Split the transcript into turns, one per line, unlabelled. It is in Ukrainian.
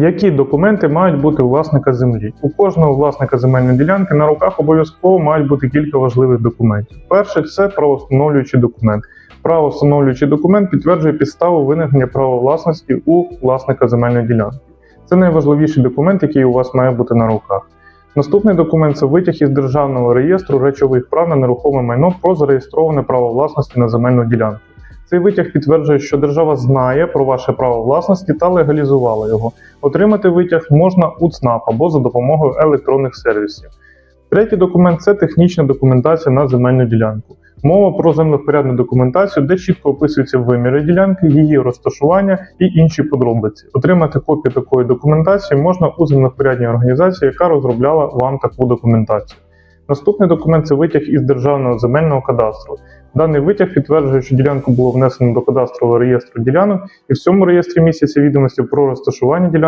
Які документи мають бути у власника землі? У кожного власника земельної ділянки на руках обов'язково мають бути кілька важливих документів. Перший це правовстановлюючий документ. Правовстановлюючий документ підтверджує підставу виникнення права власності у власника земельної ділянки. Це найважливіший документ, який у вас має бути на руках. Наступний документ це витяг із державного реєстру речових прав на нерухоме майно про зареєстроване право власності на земельну ділянку. Цей витяг підтверджує, що держава знає про ваше право власності та легалізувала його. Отримати витяг можна у ЦНАП або за допомогою електронних сервісів. Третій документ це технічна документація на земельну ділянку. Мова про землевпорядну документацію, де чітко описуються виміри ділянки, її розташування і інші подробиці. Отримати копію такої документації можна у землевпорядній організації, яка розробляла вам таку документацію. Наступний документ це витяг із державного земельного кадастру. Даний витяг підтверджує, що ділянку було внесено до кадастрового реєстру ділянок, і в цьому реєстрі містяться відомості про розташування ділянки.